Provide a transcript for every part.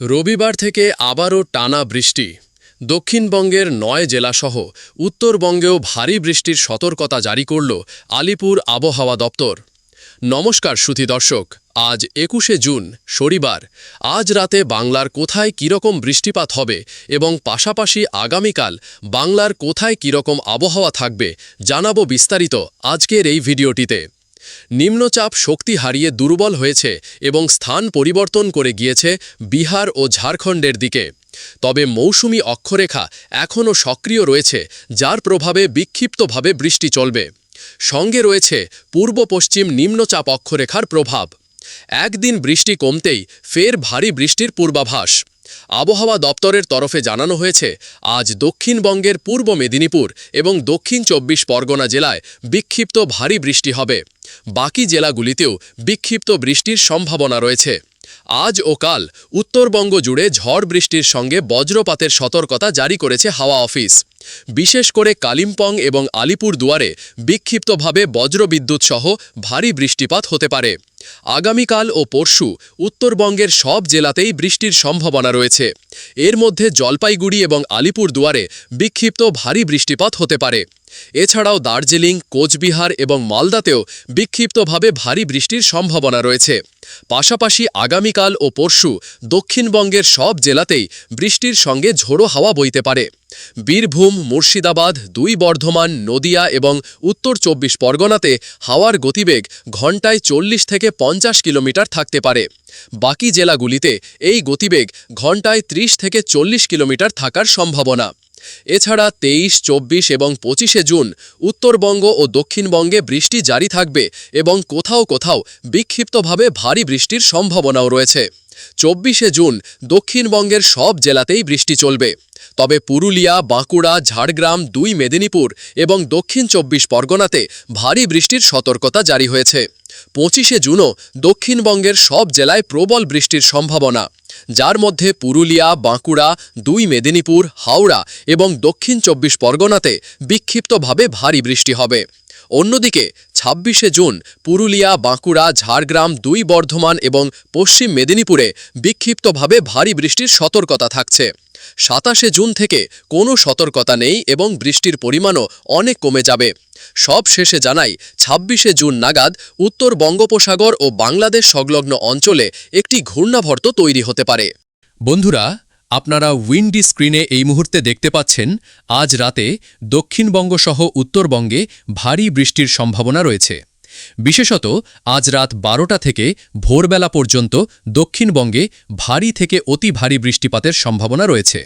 রবিবার থেকে আবারও টানা বৃষ্টি। দক্ষিণবঙ্গের নয় জেলাসহ উত্তরবঙ্গেও ভারী বৃষ্টির সতর্কতা জারি করল আলিপুর আবহাওয়া দপ্তর। নমস্কার সুধী দর্শক, আজ একুশে জুন, শনিবার। আজ রাতে বাংলার কোথায় কীরকম বৃষ্টিপাত হবে এবং পাশাপাশি আগামীকাল বাংলার কোথায় কীরকম আবহাওয়া থাকবে জানাব বিস্তারিত আজকের এই ভিডিওটিতে। নিম্নচাপ শক্তি হারিয়ে দুর্বল হয়েছে এবং স্থান পরিবর্তন করে গিয়েছে বিহার ও ঝাড়খণ্ডের দিকে। তবে মৌসুমি অক্ষরেখা এখনও সক্রিয় রয়েছে, যার প্রভাবে বিক্ষিপ্তভাবে বৃষ্টি চলবে। সঙ্গে রয়েছে পূর্ব পশ্চিম নিম্নচাপ অক্ষরেখার প্রভাব। একদিন বৃষ্টি কমতেই ফের ভারী বৃষ্টির পূর্বাভাস। আবহাওয়া দপ্তরের তরফে জানানো হয়েছে, আজ দক্ষিণবঙ্গের পূর্ব মেদিনীপুর এবং দক্ষিণ চব্বিশ পরগনা জেলায় বিক্ষিপ্ত ভারী বৃষ্টি হবে। বাকি জেলাগুলিতেও বিক্ষিপ্ত বৃষ্টির সম্ভাবনা রয়েছে। আজ ও কাল উত্তরবঙ্গ জুড়ে ঝড় বৃষ্টির সঙ্গে বজ্রপাতের সতর্কতা জারি করেছে হাওয়া অফিস। বিশেষ করে কালিম্পং এবং আলিপুর দুয়ারে বিক্ষিপ্তভাবে বজ্রবিদ্যুৎ সহ ভারী বৃষ্টিপাত হতে পারে। আগামীকাল ও পরশু উত্তরবঙ্গের সব জেলাতেই বৃষ্টির সম্ভাবনা রয়েছে। এর মধ্যে জলপাইগুড়ি এবং আলিপুর দুয়ারে বিক্ষিপ্ত ভারী বৃষ্টিপাত হতে পারে। এছাড়াও দার্জিলিং, কোচবিহার এবং মালদাতেও বিক্ষিপ্তভাবে ভারী বৃষ্টির সম্ভাবনা রয়েছে। পাশাপাশি আগামীকাল ও পরশু দক্ষিণবঙ্গের সব জেলাতেই বৃষ্টির সঙ্গে ঝোড়ো হাওয়া বইতে পারে। বীরভূম, মুর্শিদাবাদ, দুই বর্ধমান, নদিয়া এবং উত্তর চব্বিশ পরগনাতে হাওয়ার গতিবেগ ঘণ্টায় চল্লিশ থেকে পঞ্চাশ কিলোমিটার থাকতে পারে। বাকি জেলাগুলিতে এই গতিবেগ ঘণ্টায় ত্রিশ থেকে চল্লিশ কিলোমিটার থাকার সম্ভাবনা। এছাড়া তেইশ, চব্বিশ এবং পঁচিশে জুন উত্তরবঙ্গ ও দক্ষিণবঙ্গে বৃষ্টি জারি থাকবে এবং কোথাও কোথাও বিক্ষিপ্তভাবে ভারী বৃষ্টির সম্ভাবনাও রয়েছে। চব্বিশে জুন দক্ষিণবঙ্গের সব জেলাতেই বৃষ্টি চলবে। তবে পুরুলিয়া, বাঁকুড়া, ঝাড়গ্রাম, দুই মেদিনীপুর এবং দক্ষিণ চব্বিশ পরগনাতে ভারী বৃষ্টির সতর্কতা জারি হয়েছে। পঁচিশে জুনও দক্ষিণবঙ্গের সব জেলায় প্রবল বৃষ্টির সম্ভাবনা। যার মধ্যে পুরুলিয়া, বাঁকুড়া, দুই মেদিনীপুর, হাওড়া এবং দক্ষিণ চব্বিশ পরগনাতে বিক্ষিপ্তভাবে ভারী বৃষ্টি হবে। অন্যদিকে, ছাব্বিশে জুন, পুরুলিয়া, বাঁকুড়া, ঝাড়গ্রাম দুই বর্ধমান এবং পশ্চিম মেদিনীপুরে বিক্ষিপ্তভাবে ভারী বৃষ্টির সতর্কতা থাকছে। সাতাশে জুন থেকে কোনো সতর্কতা নেই এবং বৃষ্টির পরিমাণও অনেক কমে যাবে। সব শেষে জানাই, ছাব্বিশে জুন নাগাদ উত্তর বঙ্গোপসাগর ও বাংলাদেশ সংলগ্ন অঞ্চলে একটি ঘূর্ণাভর্ত তৈরি হতে পারে। বন্ধুরা আপনারা উইন্ডি স্ক্রিনে এই মুহূর্তে দেখতে পাচ্ছেন, আজ রাতে দক্ষিণবঙ্গ সহ উত্তরবঙ্গে ভারী বৃষ্টির সম্ভাবনা রয়েছে। বিশেষত আজ রাত বারোটা থেকে ভোরবেলা পর্যন্ত দক্ষিণবঙ্গে ভারী থেকে অতি ভারী বৃষ্টিপাতের সম্ভাবনা রয়েছে।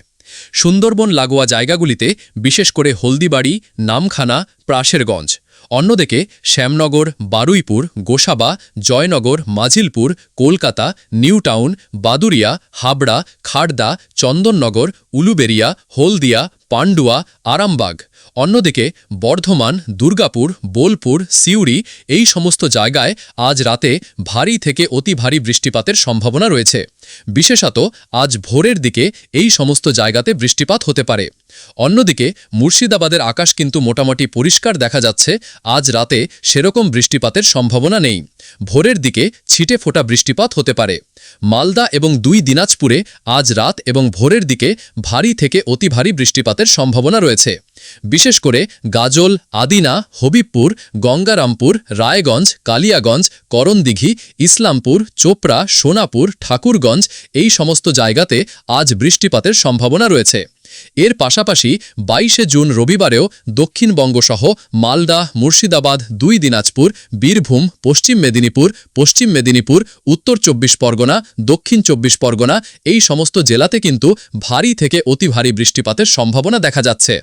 সুন্দরবন লাগোয়া জায়গাগুলিতে বিশেষ করে হলদিবাড়ি, নামখানা, প্রাশেরগঞ্জ অন্যদিকে শ্যামনগর, বারুইপুর, গোসাবা, জয়নগর, মাঝিলপুর, কলকাতা, নিউটাউন, বাদুরিয়া, হাবড়া খাড়দা চন্দননগর, উলুবেরিয়া, হলদিয়া, পান্ডুয়া, আরামবাগ। অন্যদিকে বর্ধমান, দুর্গাপুর, বোলপুর, সিউড়ি এই সমস্ত জায়গায় আজ রাতে ভারী থেকে অতি ভারী বৃষ্টিপাতের সম্ভাবনা রয়েছে। বিশেষত আজ ভোরের দিকে এই সমস্ত জায়গাতে বৃষ্টিপাত হতে পারে। অন্যদিকে, মুর্শিদাবাদের আকাশ কিন্তু মোটামুটি পরিষ্কার দেখা যাচ্ছে, আজ রাতে সেরকম বৃষ্টিপাতের সম্ভাবনা নেই। ভোরের দিকে ছিটে ফোটা বৃষ্টিপাত হতে পারে। মালদা এবং দুই দিনাজপুরে আজ রাত এবং ভোরের দিকে ভারী থেকে অতি ভারী বৃষ্টিপাতের সম্ভাবনা রয়েছে। বিশেষ করে গাজল, আদিনা, হবিবপুর, গঙ্গারামপুর, রায়গঞ্জ, কালিয়াগঞ্জ, করণদিঘি, ইসলামপুর, চোপড়া, সোনাপুর, ঠাকুরগঞ্জ এই সমস্ত জায়গাতে আজ বৃষ্টিপাতের সম্ভাবনা রয়েছে। এর পাশাপাশি বাইশে জুন রবিবারেও দক্ষিণবঙ্গসহ মালদা, মুর্শিদাবাদ, দুই দিনাজপুর, বীরভূম, পশ্চিম মেদিনীপুর পশ্চিম মেদিনীপুর, উত্তর চব্বিশ পরগনা, দক্ষিণ চব্বিশ পরগনা এই সমস্ত জেলাতে কিন্তু ভারী থেকে অতি ভারী বৃষ্টিপাতের সম্ভাবনা দেখা যাচ্ছে।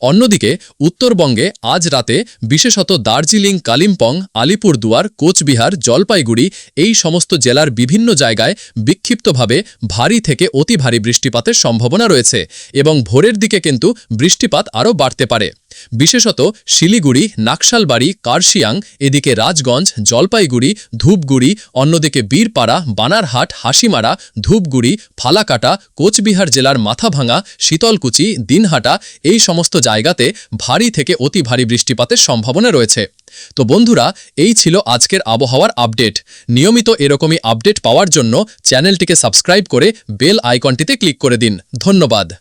অন্যদিকে উত্তরবঙ্গে আজ রাতে বিশেষত দার্জিলিং, কালিম্পং, আলিপুরদুয়ার, কোচবিহার, জলপাইগুড়ি এই সমস্ত জেলার বিভিন্ন জায়গায় বিক্ষিপ্তভাবে ভারী থেকে অতি ভারী বৃষ্টিপাতের সম্ভাবনা রয়েছে এবং ভোরের দিকে কিন্তু বৃষ্টিপাত আরও বাড়তে পারে। বিশেষত শিলিগুড়ি, নাকশালবাড়ি, কার্শিয়াং, এদিকে রাজগঞ্জ, জলপাইগুড়ি, ধূপগুড়ি, অন্যদিকে বীরপাড়া, বানারহাট, হাসিমারা, ধূপগুড়ি, ফালাকাটা, কোচবিহার জেলার মাথাভাঙা, শীতলকুচি, দিনহাটা এই সমস্ত জায়গাতে ভারী থেকে অতি ভারী বৃষ্টিপাতের সম্ভাবনা রয়েছে। তো বন্ধুরা, এই ছিল আজকের আবহাওয়ার আপডেট। নিয়মিত এরকমই আপডেট পাওয়ার জন্য চ্যানেলটিকে সাবস্ক্রাইব করে বেল আইকনটিতে ক্লিক করে দিন। ধন্যবাদ।